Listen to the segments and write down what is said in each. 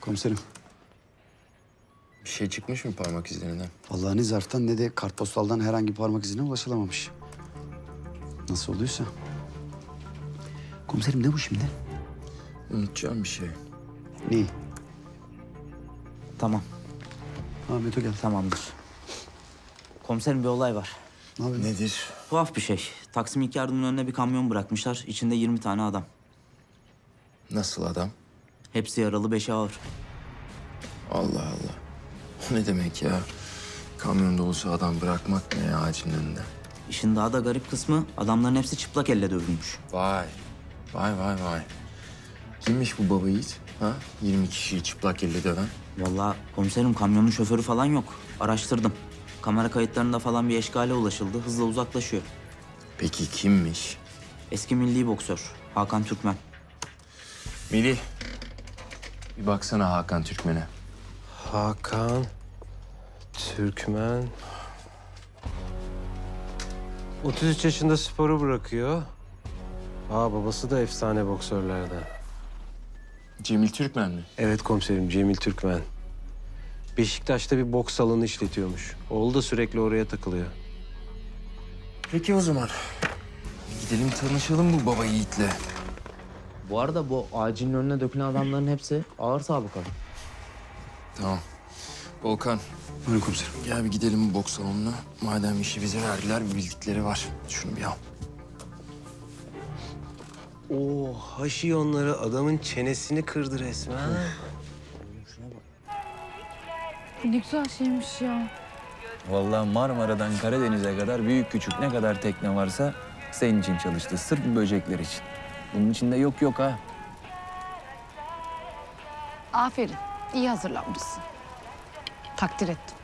Komiserim. Bir şey çıkmış mı parmak izlerinden? Vallahi ne zarftan ne de kartpostaldan herhangi parmak izine ulaşılamamış. Nasıl oluyorsa. Komiserim ne bu şimdi? Unutacağım bir şey. Ne? Tamam, Ha Meto gel. tamamdır. Komiserim bir olay var. Ne yapıyorsun? Nedir? Tuhaf bir şey. Taksim ilk yardımın önüne bir kamyon bırakmışlar. İçinde 20 tane adam. Nasıl adam? Hepsi yaralı, beşi ağır. Allah Allah. O ne demek ya? Kamyon dolusu adam bırakmak ne ya ağacın önünde? İşin daha da garip kısmı adamların hepsi çıplak elle dövülmüş. Vay. Vay vay vay. Kimmiş bu baba yiğit? Ha? 20 kişiyi çıplak elle döven. Vallahi komiserim kamyonun şoförü falan yok. Araştırdım. Kamera kayıtlarında falan bir eşkale ulaşıldı. Hızla uzaklaşıyor. Peki kimmiş? Eski milli boksör Hakan Türkmen. Melih. Bir baksana Hakan Türkmen'e. Hakan Türkmen 33 yaşında sporu bırakıyor. Aa babası da efsane boksörlerden. Cemil Türkmen mi? Evet komiserim Cemil Türkmen. Beşiktaş'ta bir boks salonu işletiyormuş. Oğlu da sürekli oraya takılıyor. Peki o zaman. Gidelim tanışalım bu baba yiğitle. Bu arada bu acilin önüne dökülen adamların hepsi ağır sabıkalı. Tamam. Volkan, Buyurun komiserim. gel bir gidelim bu boks salonuna. Madem işi bize verdiler, bir bildikleri var. Şunu bir al. Oo haşi onları adamın çenesini kırdı resmen. Ne güzel şeymiş ya. Vallahi Marmara'dan Karadeniz'e kadar büyük küçük ne kadar tekne varsa senin için çalıştı. Sırf böcekler için. Bunun içinde yok yok ha. Aferin. iyi hazırlanmışsın. Takdir ettim.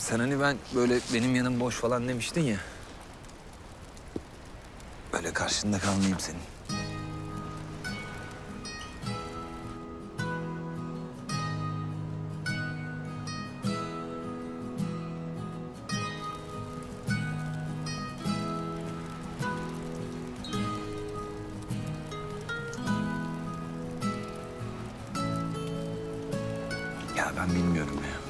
Sen hani ben böyle benim yanım boş falan demiştin ya. Böyle karşında kalmayayım senin. Ya ben bilmiyorum ya.